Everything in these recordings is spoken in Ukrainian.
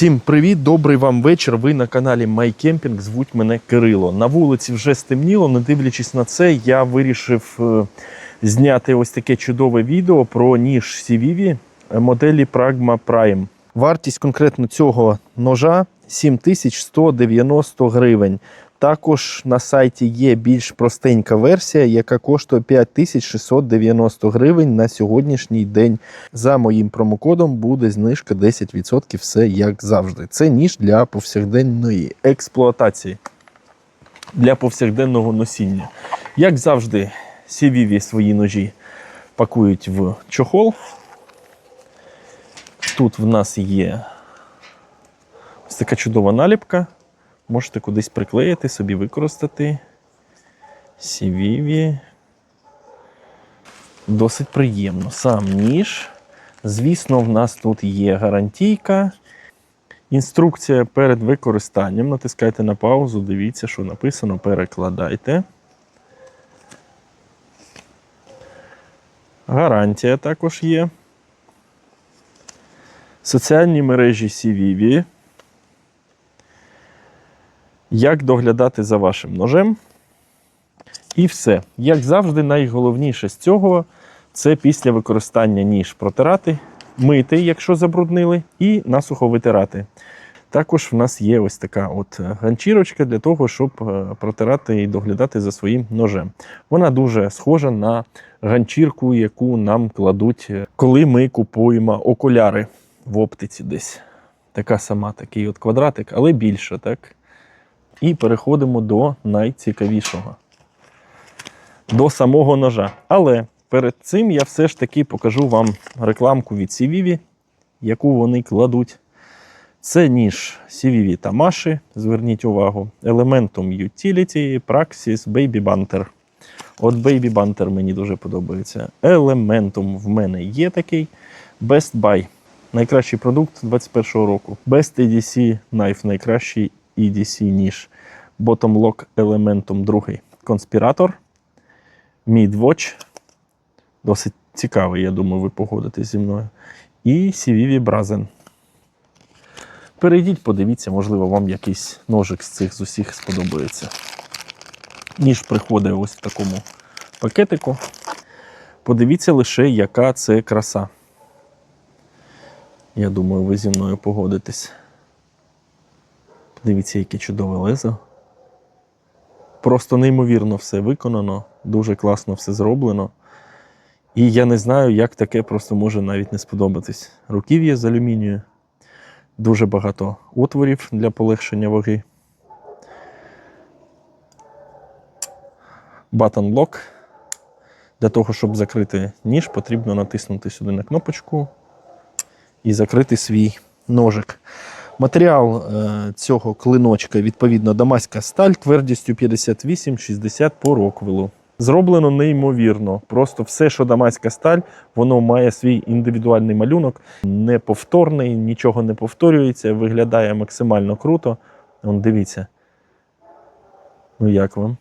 Всім привіт, добрий вам вечір. Ви на каналі MyCamping. Звуть мене Кирило. На вулиці вже стемніло. Не дивлячись на це, я вирішив е, зняти ось таке чудове відео про ніж Сівіві моделі Pragma Prime. Вартість конкретно цього ножа 7190 гривень. Також на сайті є більш простенька версія, яка коштує 5690 гривень на сьогоднішній день. За моїм промокодом буде знижка 10%, все як завжди. Це ніж для повсякденної експлуатації, для повсякденного носіння. Як завжди, CVV свої ножі пакують в чохол. Тут в нас є ось така чудова наліпка. Можете кудись приклеїти, собі використати. Сівіві. Досить приємно. Сам ніж. Звісно, в нас тут є гарантійка. Інструкція перед використанням. Натискайте на паузу, дивіться, що написано, перекладайте. Гарантія також є. Соціальні мережі CVV. Як доглядати за вашим ножем. І все. Як завжди, найголовніше з цього це після використання ніж протирати, мити, якщо забруднили, і насухо витирати. Також в нас є ось така от ганчірочка для того, щоб е, протирати і доглядати за своїм ножем. Вона дуже схожа на ганчірку, яку нам кладуть, е, коли ми купуємо окуляри в оптиці десь. Така сама, такий от квадратик, але більше, так? І переходимо до найцікавішого. До самого ножа. Але перед цим я все ж таки покажу вам рекламку від CVV, яку вони кладуть. Це ніж CVV Tamashi, зверніть увагу, Elementum Utility, Praxis, Baby Banter. От Baby Banter мені дуже подобається. Elementum в мене є такий. Best Buy. Найкращий продукт 2021 року. Best EDC Knife, найкращий EDC ніж. Bottom Lock Elementum другий. Конспіратор. Midwatch. Досить цікавий, я думаю, ви погодитесь зі мною. І CVV Brazen. Перейдіть, подивіться, можливо, вам якийсь ножик з цих з усіх сподобається. Ніж приходить ось в такому пакетику. Подивіться лише, яка це краса. Я думаю, ви зі мною погодитесь. Подивіться, яке чудове лезо. Просто неймовірно все виконано, дуже класно все зроблено. І я не знаю, як таке просто може навіть не сподобатись. Руків'я з алюмінію, дуже багато отворів для полегшення ваги. Button lock. Для того, щоб закрити ніж, потрібно натиснути сюди на кнопочку і закрити свій ножик. Матеріал е, цього клиночка, відповідно, дамаська сталь твердістю 58-60 по роквелу. Зроблено неймовірно. Просто все, що дамаська сталь, воно має свій індивідуальний малюнок, неповторний, нічого не повторюється, виглядає максимально круто. Вон, дивіться. Ну як вам?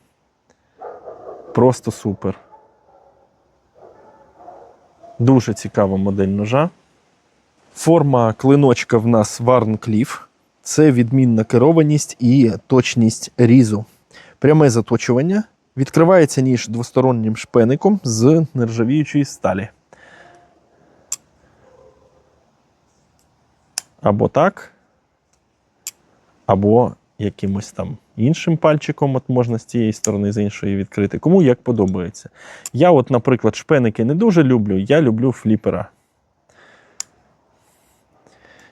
Просто супер. Дуже цікава модель ножа. Форма клиночка в нас Варнкліф. Це відмінна керованість і точність різу. Пряме заточування. Відкривається ніж двостороннім шпеником з нержавіючої сталі. Або так, або якимось там іншим пальчиком от можна з цієї сторони, з іншої відкрити. Кому як подобається. Я, от, наприклад, шпеники не дуже люблю, я люблю фліпера.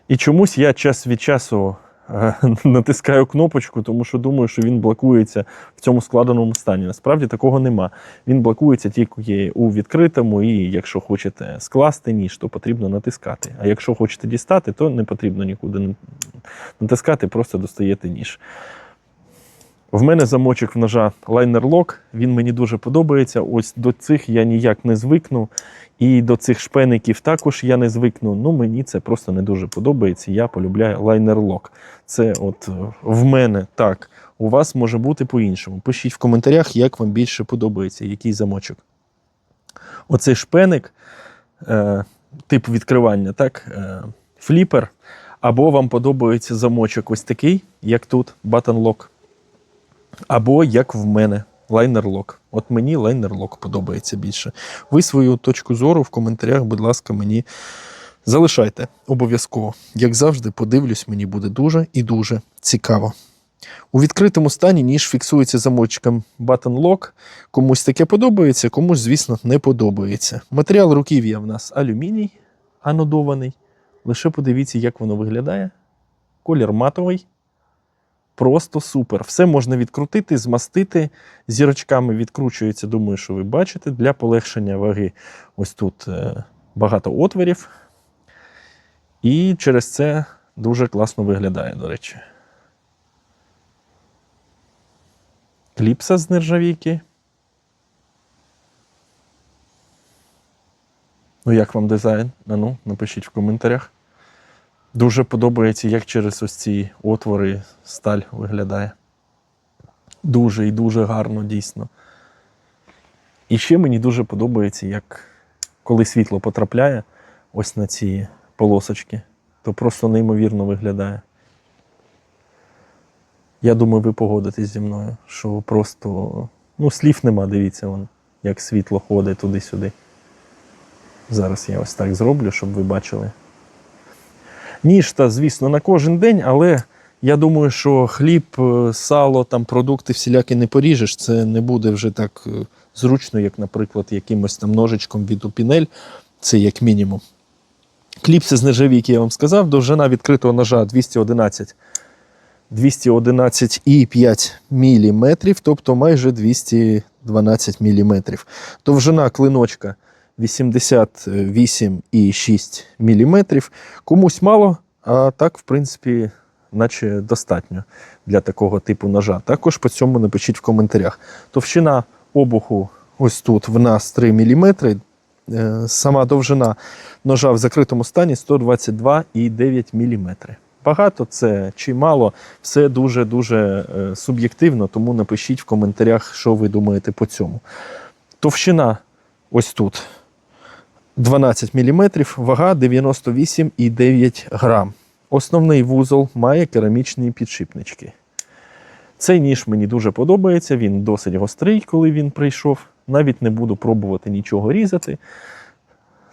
І чомусь я час від часу е, натискаю кнопочку, тому що думаю, що він блокується в цьому складеному стані. Насправді такого нема. Він блокується тільки у відкритому, і якщо хочете скласти ніж, то потрібно натискати. А якщо хочете дістати, то не потрібно нікуди натискати, просто достаєте ніж. В мене замочок в ножа Lock, він мені дуже подобається. Ось до цих я ніяк не звикну. І до цих шпеників також я не звикну. Ну, мені це просто не дуже подобається. Я полюбляю Lock. Це от е, в мене так. У вас може бути по-іншому. Пишіть в коментарях, як вам більше подобається, який замочок. Оцей шпеник, е, тип відкривання, так, е, фліпер. Або вам подобається замочок ось такий, як тут, lock. Або як в мене, лайнер лок. От мені лайнер лок подобається більше. Ви свою точку зору в коментарях, будь ласка, мені залишайте обов'язково. Як завжди, подивлюсь, мені буде дуже і дуже цікаво. У відкритому стані ніж фіксується замочком Button Lock. Комусь таке подобається, комусь, звісно, не подобається. Матеріал руків'я в нас алюміній анодований. Лише подивіться, як воно виглядає. Колір матовий. Просто супер. Все можна відкрутити, змастити. Зірочками відкручується, думаю, що ви бачите. Для полегшення ваги ось тут е, багато отворів. І через це дуже класно виглядає, до речі. Кліпса з нержавійки. Ну, як вам дизайн? А ну, напишіть в коментарях. Дуже подобається, як через ось ці отвори сталь виглядає. Дуже і дуже гарно, дійсно. І ще мені дуже подобається, як коли світло потрапляє ось на ці полосочки, то просто неймовірно виглядає. Я думаю, ви погодитесь зі мною, що просто ну, слів нема, дивіться, вон, як світло ходить туди-сюди. Зараз я ось так зроблю, щоб ви бачили. Ніж та, звісно, на кожен день, але я думаю, що хліб, е, сало, там продукти всілякі не поріжеш. Це не буде вже так е, зручно, як, наприклад, якимось там ножичком від упінель. Це як мінімум. Кліпси з нержавійки, я вам сказав, довжина відкритого ножа 211 211,5 мм, тобто майже 212 мм. Довжина клиночка 88,6 мм. Комусь мало, а так, в принципі, наче достатньо для такого типу ножа. Також по цьому напишіть в коментарях. Товщина обуху ось тут в нас 3 мм. Е, Сама довжина ножа в закритому стані 122,9 мм. Багато це чи мало, все дуже-дуже е, суб'єктивно, тому напишіть в коментарях, що ви думаєте по цьому. Товщина ось тут 12 мм, вага 98,9 грам. Основний вузол має керамічні підшипнички. Цей ніж мені дуже подобається, він досить гострий, коли він прийшов. Навіть не буду пробувати нічого різати,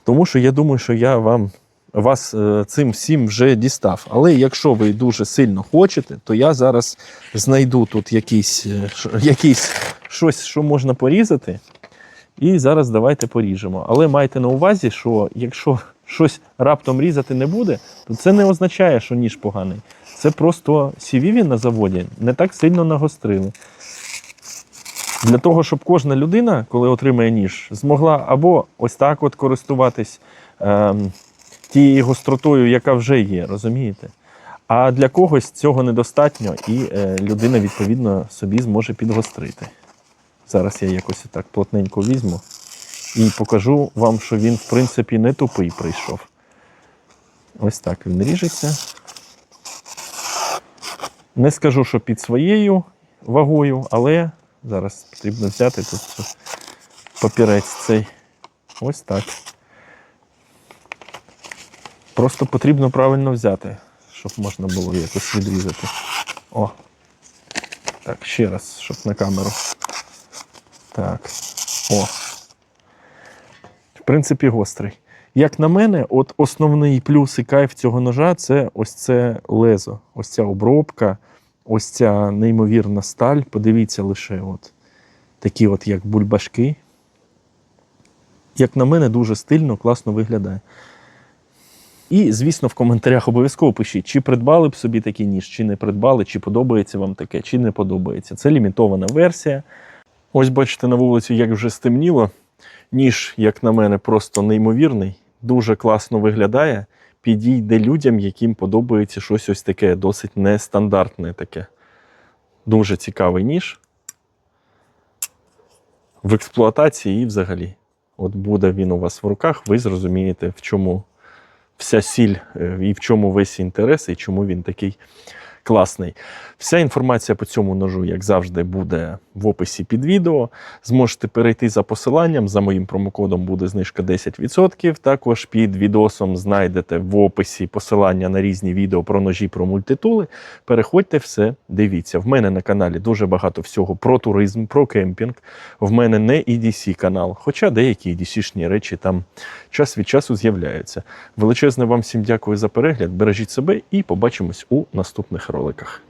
тому що я думаю, що я вам вас е, цим всім вже дістав. Але якщо ви дуже сильно хочете, то я зараз знайду тут якийсь, е, якийсь щось, що можна порізати. І зараз давайте поріжемо. Але майте на увазі, що якщо щось раптом різати не буде, то це не означає, що ніж поганий. Це просто сівіві на заводі не так сильно нагострили. Для того, щоб кожна людина, коли отримає ніж, змогла або ось так от користуватись ем, тією гостротою, яка вже є, розумієте? А для когось цього недостатньо, і е, людина, відповідно, собі зможе підгострити. Зараз я якось так плотненько візьму і покажу вам, що він, в принципі, не тупий прийшов. Ось так він ріжеться. Не скажу, що під своєю вагою, але зараз потрібно взяти тут папірець цей. Ось так. Просто потрібно правильно взяти, щоб можна було якось відрізати. О. Так, ще раз, щоб на камеру. Так. О. В принципі, гострий. Як на мене, от основний плюс і кайф цього ножа це ось це лезо, ось ця обробка, ось ця неймовірна сталь. Подивіться лише от такі, от як бульбашки. Як на мене, дуже стильно, класно виглядає. І, звісно, в коментарях обов'язково пишіть, чи придбали б собі такий ніж, чи не придбали, чи подобається вам таке, чи не подобається. Це лімітована версія. Ось бачите на вулиці, як вже стемніло. Ніж, як на мене, просто неймовірний, дуже класно виглядає. Підійде людям, яким подобається щось ось таке, досить нестандартне таке. Дуже цікавий ніж. В експлуатації і взагалі. От буде він у вас в руках, ви зрозумієте, в чому вся сіль е, і в чому весь інтерес, і чому він такий класний. Вся інформація по цьому ножу, як завжди, буде в описі під відео. Зможете перейти за посиланням. За моїм промокодом буде знижка 10%. Також під відосом знайдете в описі посилання на різні відео про ножі, про мультитули. Переходьте все, дивіться. В мене на каналі дуже багато всього про туризм, про кемпінг. В мене не EDC канал, хоча деякі EDC-шні речі там час від часу з'являються. Величезне вам всім дякую за перегляд. Бережіть себе і побачимось у наступних роликах.